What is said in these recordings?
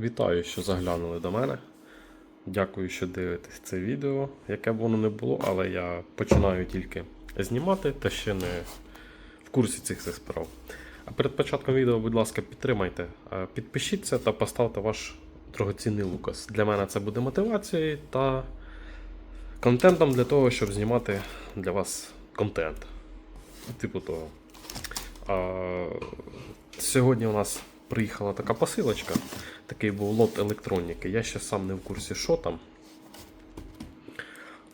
Вітаю, що заглянули до мене. Дякую, що дивитесь це відео, яке б воно не було, але я починаю тільки знімати та ще не в курсі цих справ. А перед початком відео, будь ласка, підтримайте, е, підпишіться та поставте ваш дорогоцінний лукас. Для мене це буде мотивацією та контентом для того, щоб знімати для вас контент. Типу того. А, сьогодні у нас приїхала така посилочка. Такий був лот електроніки. Я ще сам не в курсі, що там.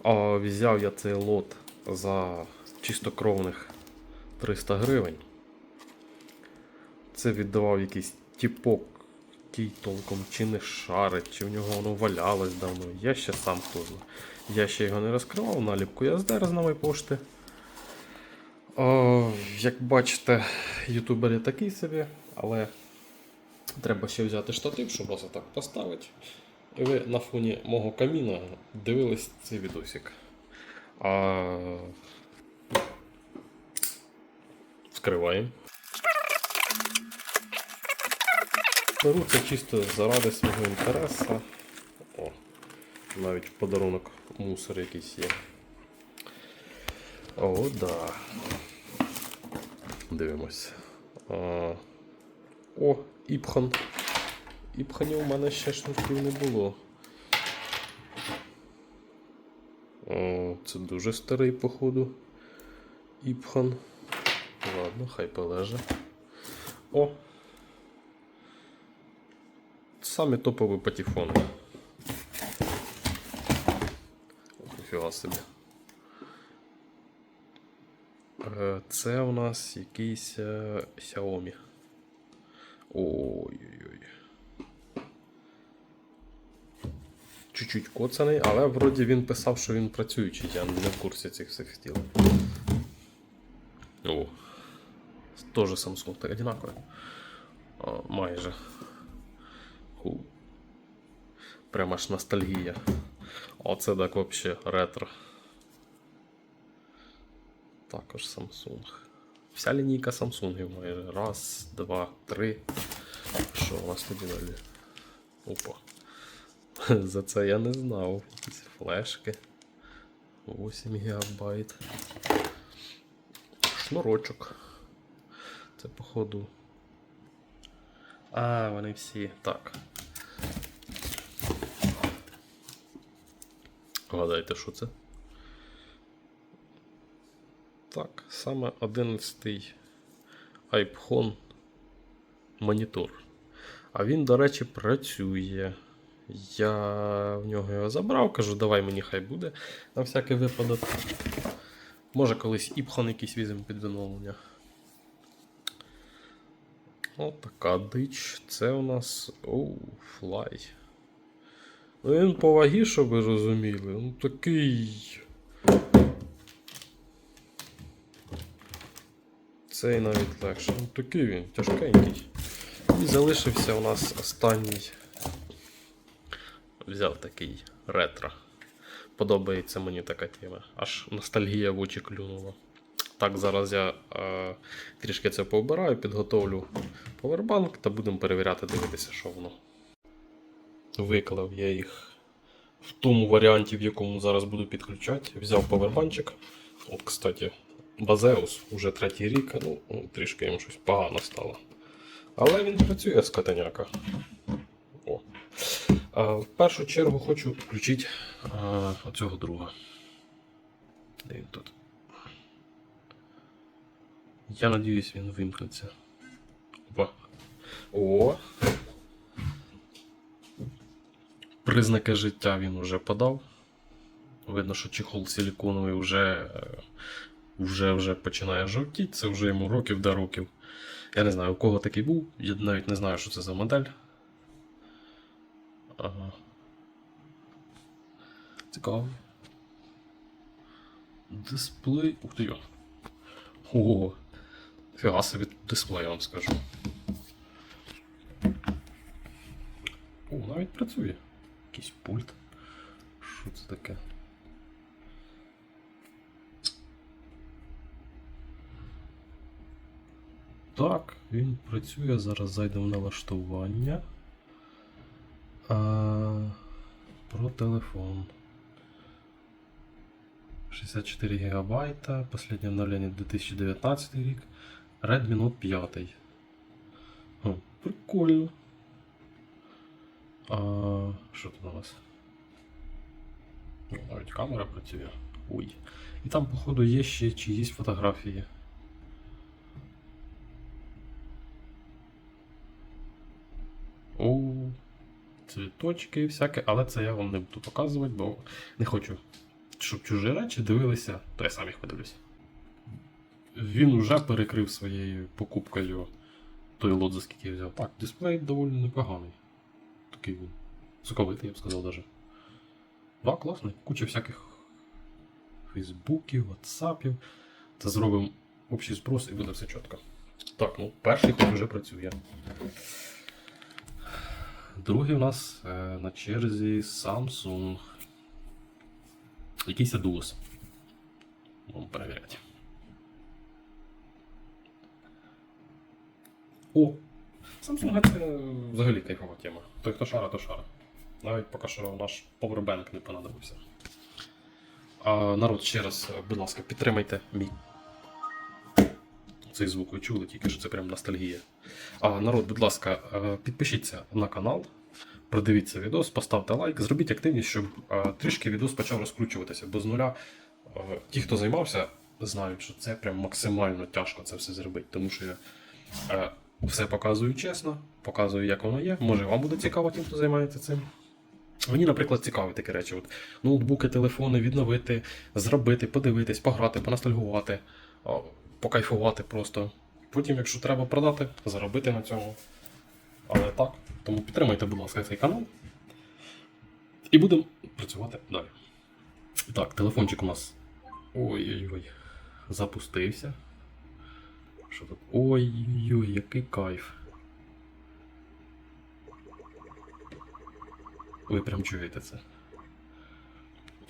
А, взяв я цей лот за чистокровних 300 гривень. Це віддавав якийсь тіпок, який толком чи не шарить, чи в нього воно валялось давно. Я ще сам хто. Я ще його не розкривав, наліпку я здер з нової пошти. О, як бачите, ютубер є такий собі, але треба ще взяти штатив, щоб вас так поставити. І ви на фоні мого каміна дивились цей відосик. А... Вскриваємо. Беру це чисто заради свого інтересу. О, навіть подарунок мусор якийсь є. О, да. Дивимось. А, о, Іпхан. Іпханів у мене ще шнурків не було. О, це дуже старий, походу. Іпхан. Ладно, хай полеже. О! Самі топові патефони. О, Ніфіга собі. Е, Це у нас якийсь е, Xiaomi. Ой-ой-ой. Чуть-чуть коцаний, але вроді він писав, що він працюючий, я не в курсі цих всіх стіл. О. Тоже Samsung, так одинаково. Майже. Ху. Прямо аж ностальгія. Оце так вообще ретро. Також Samsung. Вся лінійка Samsung майже. Раз, два, три. Що у нас тоді далі? Опа. За це я не знав. Якісь флешки. 8 ГБ. Шнурочок. Це походу. А, вони всі. Так. Гадайте, що це? Так, саме 11 iPhone монітор. А він, до речі, працює. Я в нього його забрав, кажу, давай мені хай буде на всякий випадок. Може колись іпхон якийсь візьмемо під відновлення. От така дич. Це у нас. Оу, флай. Ну він по щоб ви розуміли. Ну такий. Цей навіть легше. Ну такий він, тяжкенький. І залишився у нас останній. Взяв такий ретро. Подобається мені така тема. Аж ностальгія в очі клюнула. Так, зараз я е, трішки це пообираю, підготовлю повербанк та будемо перевіряти, дивитися, що воно. Виклав я їх в тому варіанті, в якому зараз буду підключати. Взяв повербанчик. От, кстати, Базеус уже третій рік, ну, ну, трішки йому щось погано стало. Але він працює з котеняка. О. А, в першу чергу хочу включити оцього друга. Де він тут? Я надіюсь, він вимкнеться. Опа. О. Признаки життя він уже подав. Видно, що чехол силіконовий вже, е, вже, вже починає жовтіти. Це вже йому років до років. Я не знаю, у кого такий був. Я навіть не знаю, що це за модель. Ага. Цікаво. Дисплей. Ух ти. Ого. Фіга собі дисплей, я вам скажу. О, навіть працює. Якийсь пульт. Що це таке? Так, він працює. Зараз зайдемо в налаштування. А, про телефон. 64 гігабайта, последнє обновлення 2019 рік. Redmi Note 5. О, прикольно. А, що тут у нас? Навіть камера працює. Ой. І там, походу, є ще чиїсь фотографії. О, цвіточки всяке, але це я вам не буду показувати, бо не хочу, щоб чужі речі дивилися, то я сам їх подивлюсь. Він уже перекрив своєю покупкою той лот, за скільки я взяв. Так, дисплей доволі непоганий. Такий він. Соковитий, я б сказав даже. Да, класний. Куча всяких фейсбуків, ватсапів. Це зробимо общий спрос і буде все чітко. Так, ну перший хоч вже працює. Другий у нас е, на черзі Samsung. Якийсь Duos. Будемо перевіряти. О! Samsung це взагалі кайфова тема. Той, хто шара, то шара. Навіть поки що наш повербенк не понадобився. А, народ, ще раз, е, будь ласка, підтримайте мій. Цей звук ви чули, тільки що це прям ностальгія. А, народ, будь ласка, е, підпишіться на канал, продивіться відос, поставте лайк, зробіть активність, щоб е, трішки відос почав розкручуватися. Бо з нуля е, ті, хто займався, знають, що це прям максимально тяжко це все зробити. Тому що я все показую чесно, показую, як воно є. Може, вам буде цікаво тим, хто займається цим. Мені, наприклад, цікаві такі речі. От, ноутбуки, телефони відновити, зробити, подивитись, пограти, поностальгувати, а, покайфувати просто. Потім, якщо треба продати, заробити на цьому. Але так, тому підтримайте, будь ласка, цей канал. І будемо працювати далі. Так, телефончик у нас. Ой-ой-ой. Запустився. Що тут? Ой-ой-ой, який кайф. Ви прям чуєте це.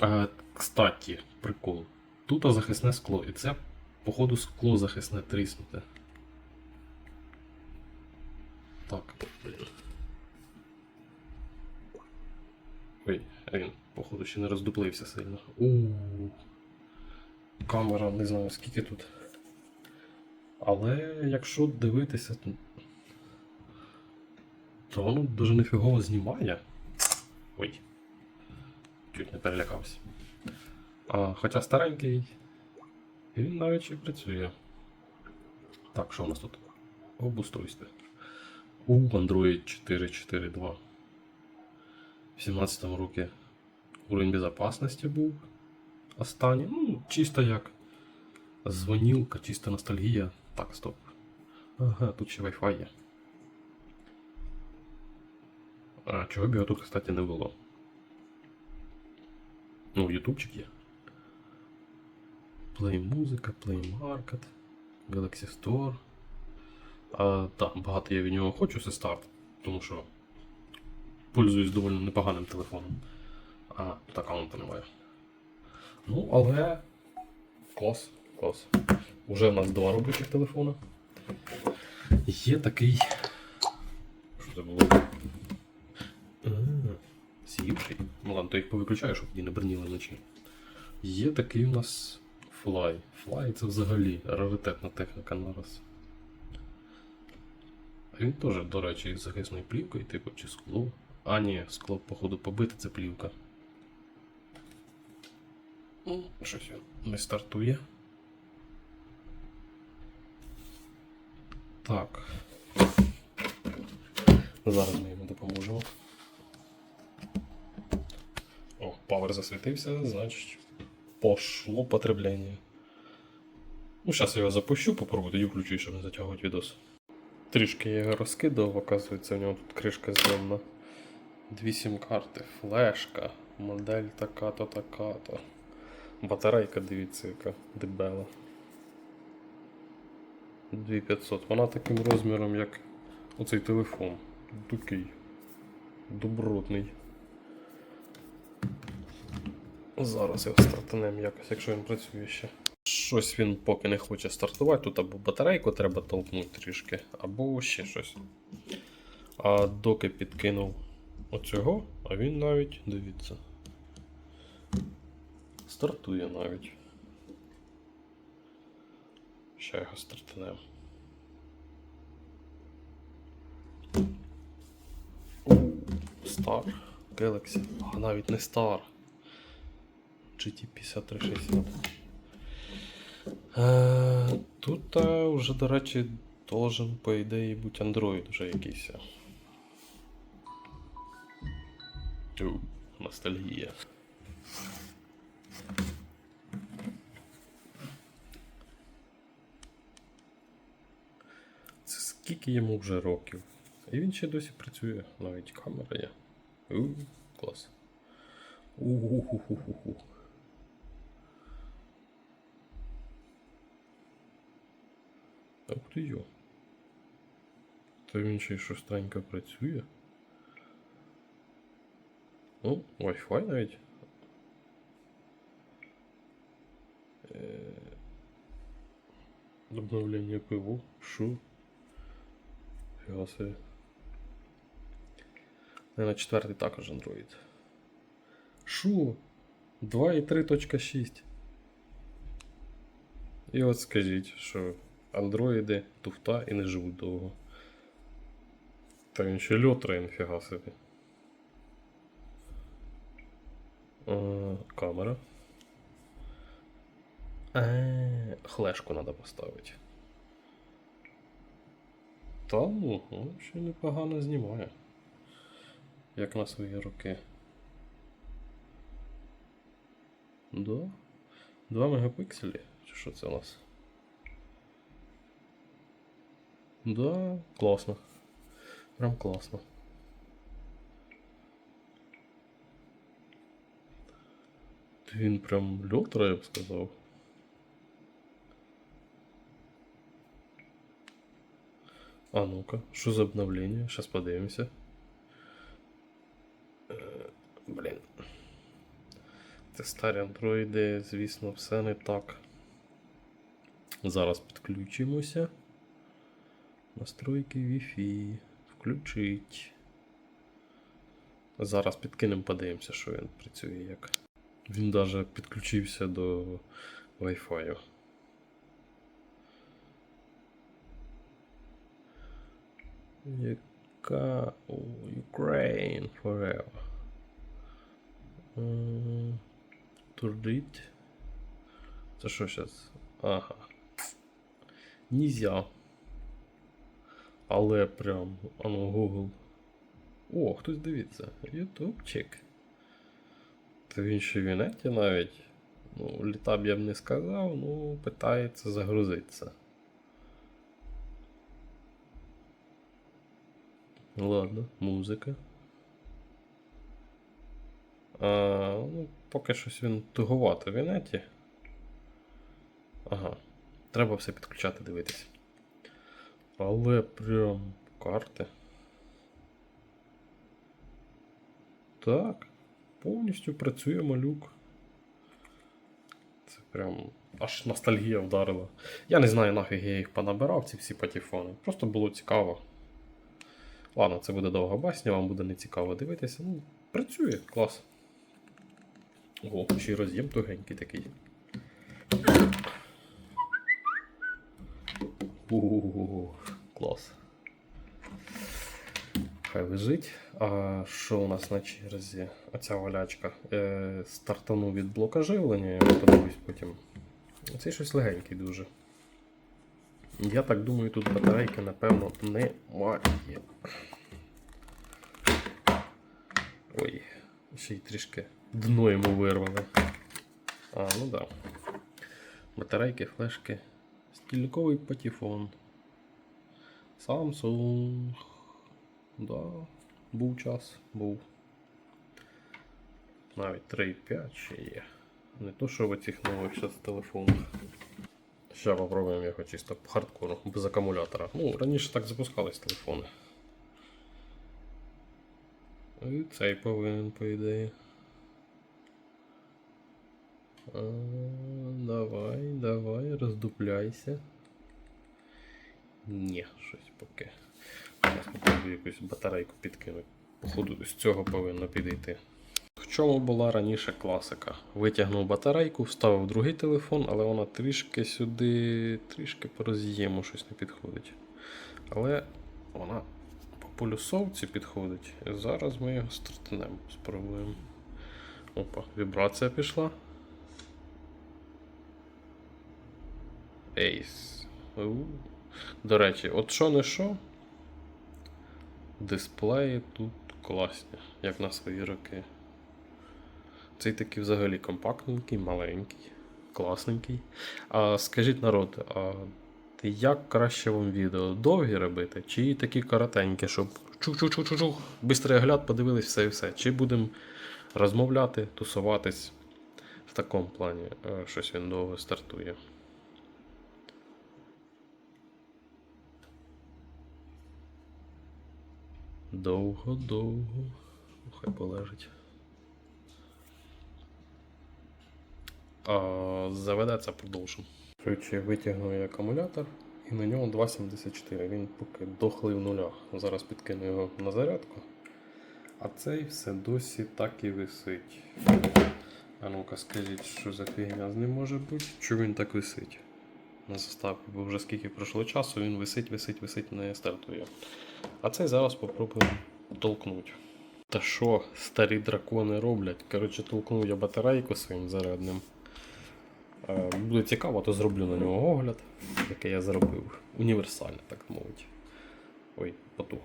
А, кстати, прикол. Тут захисне скло, і це, походу, скло захисне тріснуте. Так. блін. Ой, він, походу, ще не роздуплився сильно. у Камера, не знаю скільки тут. Але якщо дивитися, то, то воно дуже нефігово знімає. Ой. Чуть не перелякався. А, хоча старенький. І він навіть ще працює. Так, що у нас тут? Обустройство. У Android 4.4.2. В 17 році уровень безопасности був останній. Ну, чисто як дзвонілка, чисто ностальгія. Так, стоп. Ага, тут ще Wi-Fi є. А чого б його тут, кстати, не було? Ну, ютубчик є. Play музика, Play Market, Galaxy Store. А, так, багато я від нього хочу, це старт, тому що пользуюсь доволі непоганим телефоном. А, тут аккаунту немає. Ну, але. Клас, клас. Уже в нас два робочих телефона. Є такий. Що це було? Сівший. Ну ладно, то їх повиключаю, щоб вони не броніли вночі. Є такий у нас Fly. Fly це взагалі раритетна техніка нараз. А він теж, до речі, із захисною плівкою, типу, чи скло. А, ні, скло, походу, побите, це плівка. Ну, Щось він не стартує. Так. Зараз ми йому допоможемо. О, павер засвітився, значить пошло потреблення. Ну, зараз я його запущу, попробую, тоді включу, щоб не затягувати відос. Трішки я його розкидав, оказується, у нього тут кришка зйомна. Дві сім-карти, флешка, модель така-то, така-то. Батарейка, дивіться, яка дебела. 2500. Вона таким розміром, як оцей телефон. Такий добротний. Зараз його стартанемо якось, якщо він працює ще. Щось він поки не хоче стартувати. Тут або батарейку треба толкнути трішки, або ще щось. А доки підкинув оцього, а він навіть, дивіться. Стартує навіть. Ще його стартанемо. Star Galaxy. А навіть не Star. GT5360. Е, тут вже, до речі, должен, по ідеї, бути Android вже якийсь. Тю, ностальгія. Це скільки йому вже років? І він ще досі працює, навіть камера є. У, клас. У-ху-ху-ху-ху. Ух ти йо. Та він ще й шустренько працює. Ну, Wi-Fi навіть. Е, Обновлення ПВО. Шу. Фіга собі. Наверное, четвертий також Android. Шу? 2.3.6. І от скажіть, що андроїди туфта і не живуть довго. Та він ще льотра, ніфіга собі. Е, камера. Е, Хлешку треба поставити. Та ну, ще непогано знімає. Як на свої роки. Да. 2 мегапікселі? Чи що це у нас? Да, класно. Прям класно. Він прям льотра, я б сказав. А ну-ка, що за обновлення? Сейчас подивимося. Е, Блін. Це старі андроїди, звісно, все не так. Зараз підключимося. Настройки Wi-Fi. Включить. Зараз підкинемо, подивимося, що він працює як. Він даже підключився до Wi-Fi. Яка Ukraine forever. М, Турдить. Це що зараз? Ага. Нельзя. Але прям, ану, Google. О, хтось дивиться. Ютубчик. Та в інеті навіть. Ну, літа я б не сказав, ну, питається загрузитися. Ладно, музика. А, ну, поки щось він туговато в інеті. Ага. Треба все підключати, дивитися. Але прям карти. Так. Повністю працює малюк. Це прям аж ностальгія вдарила. Я не знаю нафіг я їх понабирав, ці всі патефони. Просто було цікаво. Ладно, це буде довга басня, вам буде не цікаво дивитися. Ну, працює, клас. О, ще й роз'єм тугенький такий. Ууу, клас. Хай лежить. А що у нас на черзі? Оця валячка. Е, стартану від блока живлення, я подивлюсь потім. Цей щось легенький дуже. Я так думаю, тут батарейки, напевно, немає. Ой, ще й трішки дно йому вирвали. А, ну да. Батарейки, флешки. Стільниковий патефон. Samsung. Да, був час, був. Навіть 3,5 ще є. Не то, що в цих нових зараз телефонах. Ще попробуємо його чисто по хардкору, без акумулятора. Ну, раніше так запускались телефони. І цей повинен, по ідеї. А, давай, давай, роздупляйся. Ні, щось поки. Зараз попробую якусь батарейку підкинути. Походу, з цього повинно підійти. В чому була раніше класика? Витягнув батарейку, вставив другий телефон, але вона трішки сюди, трішки по роз'єму щось не підходить. Але вона по полюсовці підходить. Зараз ми його стартанемо, спробуємо. Опа, вібрація пішла. Ейс. До речі, от що не що, дисплеї тут класні, як на свої роки. Цей такий взагалі компактненький, маленький, класненький. А скажіть народ, а як краще вам відео? Довгі робити? Чи такі коротенькі, щоб чух-чух-чух-чух, бистрий огляд, подивились все і все. Чи будемо розмовляти, тусуватись в такому плані, Е, щось він довго стартує. Довго-довго. Хай полежить. Заведеться продовжимо. Коротше, витягну я акумулятор і на нього 2,74. Він поки дохлий в нулях. Зараз підкину його на зарядку. А цей все досі так і висить. А ну-ка скажіть, що за фігня з ним може бути? Чому він так висить? На заставці, бо вже скільки пройшло часу, він висить, висить, висить, не стартує. А цей зараз попробуємо толкнути. Та що старі дракони роблять? Коротше, толкнув я батарейку своїм зарядним. Е, Буде цікаво, то зроблю на нього огляд, який я зробив. Універсальний, так мовити. Ой, потух.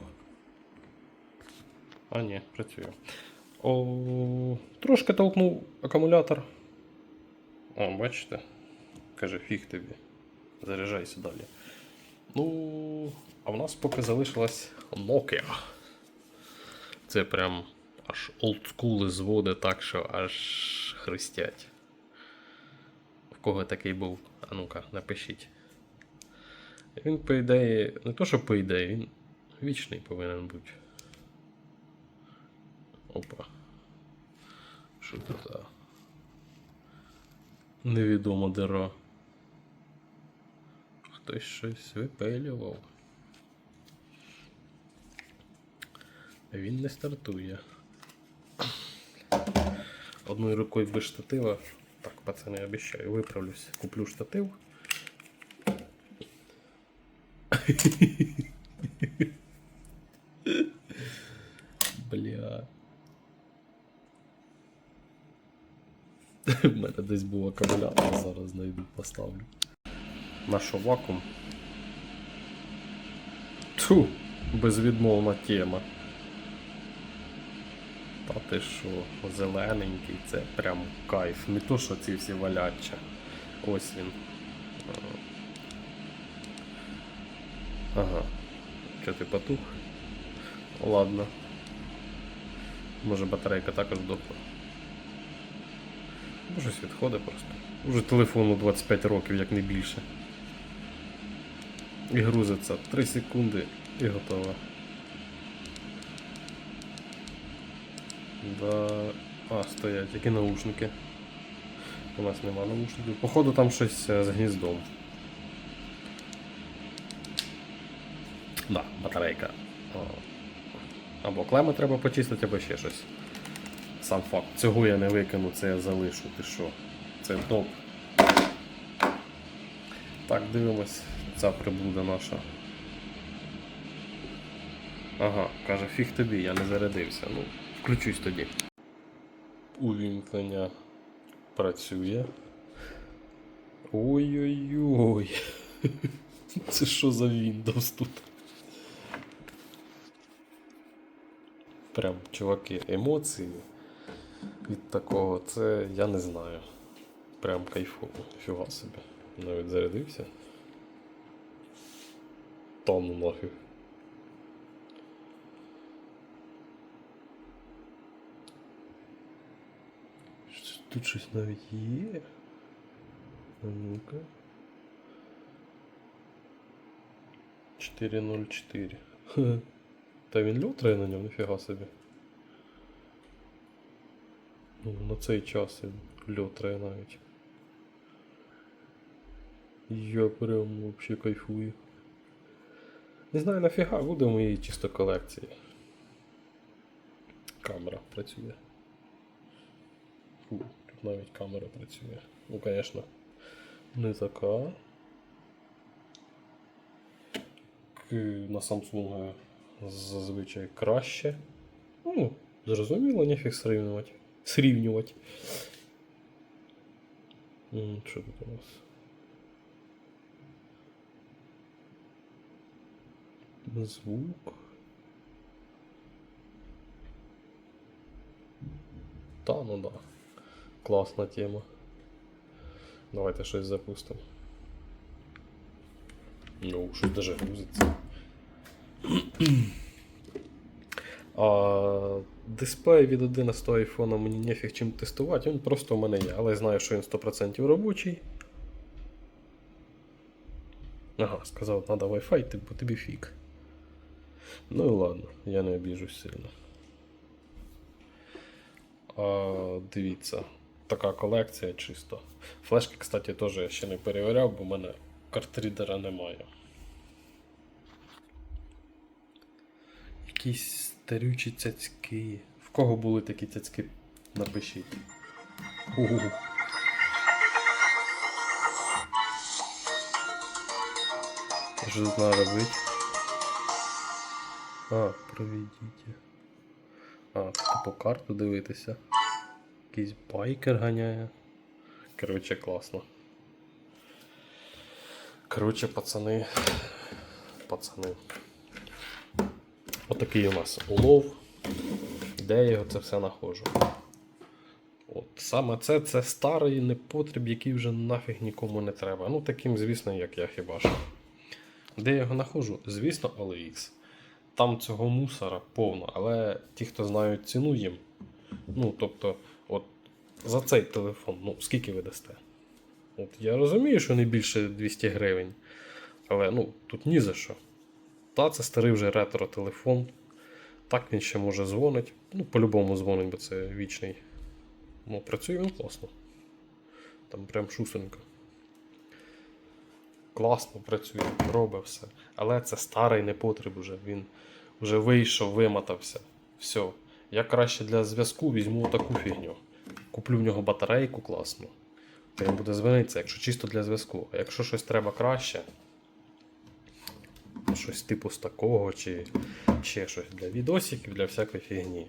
А, ні, працює. О, трошки толкнув акумулятор. О, бачите? Каже, фіг тобі. Заряджайся далі. Ну, а в нас поки залишилась Nokia. Це прям аж олдскули зводи так, що аж хрустять. В кого такий був? А ну-ка, напишіть. Він, по ідеї, не то, що по ідеї, він вічний повинен бути. Опа. Що це за? Невідомо дира. Хтось щось випилював. Він не стартує. Одною рукою без штатива. Так, пацани, обіцяю, виправлюсь. Куплю штатив. Бля. У мене десь був акумулятор, зараз знайду, поставлю. Наша вакуум. Ту, безвідмовна тема. Та ти що, зелененький, це прям кайф. Не то, що ці всі валяча. Ось він. Ага. Що ти потух? Ладно. Може батарейка також здохла. Може щось відходить просто. Уже телефону 25 років, як не більше. І грузиться 3 секунди і готово. Да. А, стоять, які наушники. У нас нема наушників. Походу там щось е, з гніздом. Да, батарейка. Або клеми треба почистити, або ще щось. Сам факт. Цього я не викину, це я залишу. Ти що? Це топ. Так, дивимось, ця приблуда наша. Ага, каже, фіг тобі, я не зарядився. Ну, включусь тоді. Увімкнення працює. Ой-ой-ой. Це що за Windows тут? Прям, чуваки, емоції від такого, це я не знаю. Прям кайфово, фіга собі. Навіть зарядився. Та ну нафіг. Тут щось навіть є. А ну-ка. 404. Хе. Та він лютрає на ньому, ніфіга собі. Ну, на цей час він льотрає навіть. Я прям вообще кайфую. Не знаю нафіга, буде в моїй чисто колекції. камера працює. Фу, тут навіть камера працює. Ну, звісно, не така. На Samsung зазвичай краще. Ну, зрозуміло, ніфіг срівнювати. Срівнювати. Що тут у нас? Звук. Та, ну да. Класна тема. Давайте щось запустимо. Ну, щось даже грузиться. А, дисплей від 11 айфона мені нефіг чим тестувати, він просто у мене є, але я знаю, що він 100% робочий. Ага, сказав, треба Wi-Fi, бо тобі фік. Ну і ладно, я не обіжусь сильно. А, дивіться, така колекція чисто. Флешки, кстати, теж я ще не перевіряв, бо в мене картрідера немає. Якісь старючі цяцьки. В кого були такі цяцьки? Напишіть. Угу. Що тут треба робити? А, проведіть. А, по карту дивитися. Якийсь байкер ганяє. Коротше, класно. Коротше, пацани. Пацани. Отакий у нас улов. Де я його це все знаходжу. От саме це це старий непотріб, який вже нафіг нікому не треба. Ну, таким, звісно, як я хіба що. Де я його знаходжу? Звісно, OLX. Там цього мусора повно, але ті, хто знають ціну їм. Ну, тобто, от за цей телефон, ну, скільки ви дасте? От я розумію, що не більше 200 гривень. Але ну, тут ні за що. Та, це старий вже ретро-телефон. Так він ще може дзвонить. Ну, по-любому дзвонить, бо це вічний. Ну, працює він класно. Там прям шусенько. Класно працює, робить все. Але це старий непотріб уже. Він вже вийшов, вимотався. Все. Я краще для зв'язку візьму таку фігню. Куплю в нього батарейку класну. То він буде дзвонитися, якщо чисто для зв'язку. А якщо щось треба краще, щось типу з такого, чи ще щось для відосиків, для всякої фігні.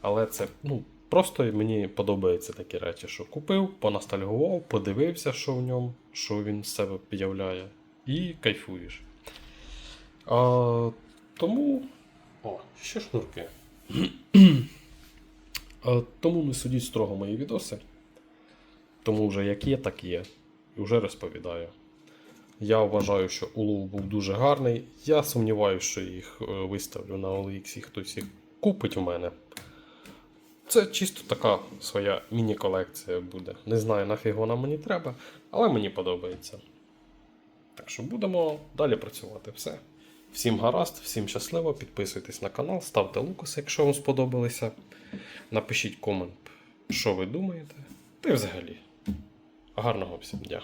Але це, ну, просто мені подобаються такі речі, що купив, поностальгував, подивився, що в ньому, що він з себе підявляє, і кайфуєш. А, тому. О, ще шнурки. а, тому не судіть строго мої відоси. Тому вже як є, так є. І вже розповідаю. Я вважаю, що улов був дуже гарний. Я сумніваюся, що їх е, виставлю на OLX і хтось їх купить у мене. Це чисто така своя міні-колекція буде. Не знаю, нафіг вона мені треба, але мені подобається. Так що будемо далі працювати. Все. Всім гаразд, всім щасливо, підписуйтесь на канал, ставте лукаси, якщо вам сподобалося. Напишіть комент, що ви думаєте. Та й взагалі. Гарного всім дня.